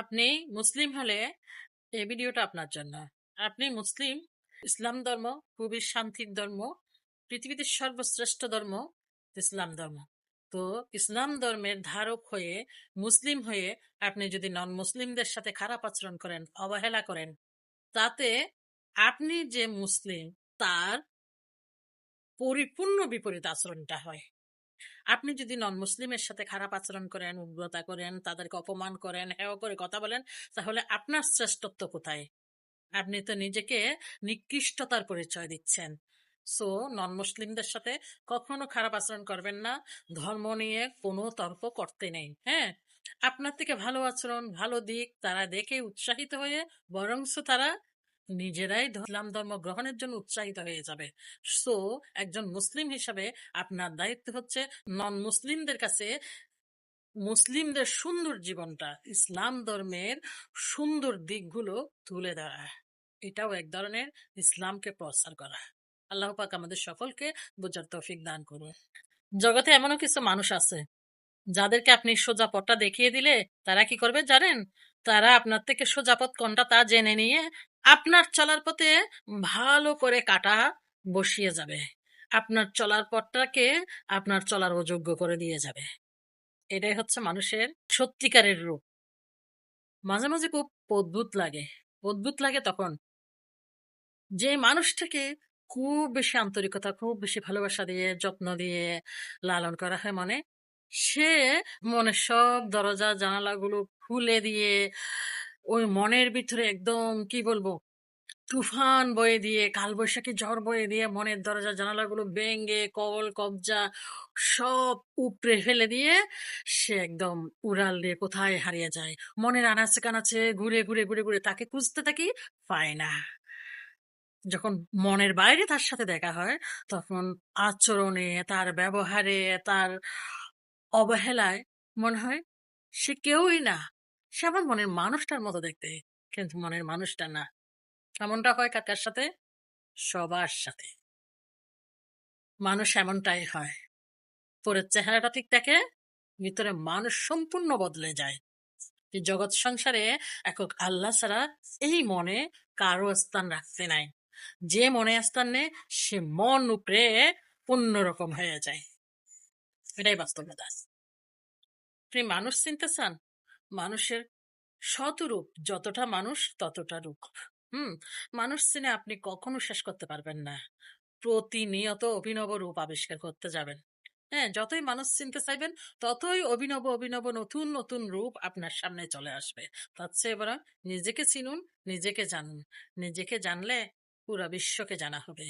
আপনি মুসলিম হলে এই ভিডিওটা আপনার জন্য। আপনি মুসলিম, ইসলাম ধর্ম খুবই শান্তির ধর্ম, পৃথিবীতে সর্বশ্রেষ্ঠ ধর্ম ইসলাম ধর্ম। তো ইসলাম ধর্মের ধারক হয়ে, মুসলিম হয়ে আপনি যদি নন মুসলিমদের সাথে খারাপ আচরণ করেন, অবহেলা করেন, তাতে আপনি যে মুসলিম, তার পরিপূর্ণ বিপরীত আচরণটা হয়। আপনি যদি নন মুসলিমের সাথে খারাপ আচরণ করেন, উগ্রতা করেন, তাদেরকে অপমান করেন, হেয় করে কথা বলেন, তাহলে আপনার শ্রেষ্ঠত্ব কোথায়? আপনি তো নিজেকে নিকৃষ্টতার পরিচয় দিচ্ছেন। সো নন মুসলিমদের সাথে কখনো খারাপ আচরণ করবেন না। ধর্ম নিয়ে কোনো তর্ক করতে নেই হ্যাঁ? আপনার থেকে ভালো আচরণ, ভালো দিক, তারা দেখে উৎসাহিত হয়ে, বরংস তারা নিজেরাই ইসলাম ধর্ম গ্রহণের জন্য উৎসাহিত হয়ে যাবে। সো একজন মুসলিম হিসাবে আপনার দায়িত্ব হচ্ছে নন মুসলিমদের কাছে মুসলিমদের সুন্দর জীবনটা, ইসলাম ধর্মের সুন্দর দিকগুলো তুলে ধরা। এটাও এক ধরনের ইসলামকে প্রসার করা। আল্লাহ পাক আমাদের সকলকে বোঝার তৌফিক দান করুন। জগতে এমনও কিছু মানুষ আছে যাদেরকে আপনি সোজা পথটা দেখিয়ে দিলে, তারা কি করবে জানেন? তারা আপনার থেকে সোজা পথ কোনটা তা জেনে নিয়ে আপনার চলার পথে ভালো করে কাটা বসিয়ে যাবে। আপনার চলার পথটাকে আপনার চলার অযোগ্য করে দিয়ে যাবে। এটাই হচ্ছে মানুষের সত্যিকারের রূপ। মাঝে মাঝে খুব অদ্ভুত লাগে। অদ্ভুত লাগে তখন। যে মানুষটাকে খুব বেশি আন্তরিকতা, খুব বেশি ভালোবাসা দিয়ে, যত্ন দিয়ে লালন করা হয় মনে সে মনের সব দরজা, জানালাগুলো খুলে দিয়ে ওই মনের ভিতরে একদম কি বলব, তুফান বয়ে দিয়ে, কালবৈশাখী ঝড় বয়ে দিয়ে মনের দরজা, জানালাগুলো ভেঙে, কল, কবজা সব উপড়ে ফেলে দিয়ে সে একদম উড়াল দিয়ে কোথায় হারিয়ে যায়। মনের আনাচে কানাচে ঘুরে ঘুরে ঘুরে ঘুরে তাকে খুঁজতে থাকি পায় না। যখন মনের বাইরে তার সাথে দেখা হয়, তখন আচরণে, তার ব্যবহারে, তার অবহেলায় মনে হয় সে কেউই না। সে আমার মনের মানুষটার মতো দেখতে, কিন্তু মনের মানুষটা না। এমনটা হয় কাকার সাথে? সবার সাথে। মানুষ এমনটাই হয়। পরের চেহারাটা ঠিক থাকে ভিতরে মানুষ সম্পূর্ণ বদলে যায়। জগৎ সংসারে একক আল্লাহ ছাড়া এই মনে কারও স্থান রাখতে নাই। যে মনে স্থান নেই সে মন উপরে অন্যরকম হয়ে যায়। এটাই বাস্তবতা আপনি মানুষ চিনতে চান মানুষের শতরূপ, যতটা মানুষ ততটা রূপ। হুম, মানুষ চিনে আপনি কখনো শেষ করতে পারবেন না। প্রতিনিয়ত অভিনব রূপ আবিষ্কার করতে যাবেন। হ্যাঁ যতই মানুষ চিনতে চাইবেন, ততই অভিনব অভিনব, নতুন নতুন রূপ আপনার সামনে চলে আসবে। তার চেয়ে বরং নিজেকে চিনুন, নিজেকে জানুন। নিজেকে জানলে পুরো বিশ্বকে জানা হবে।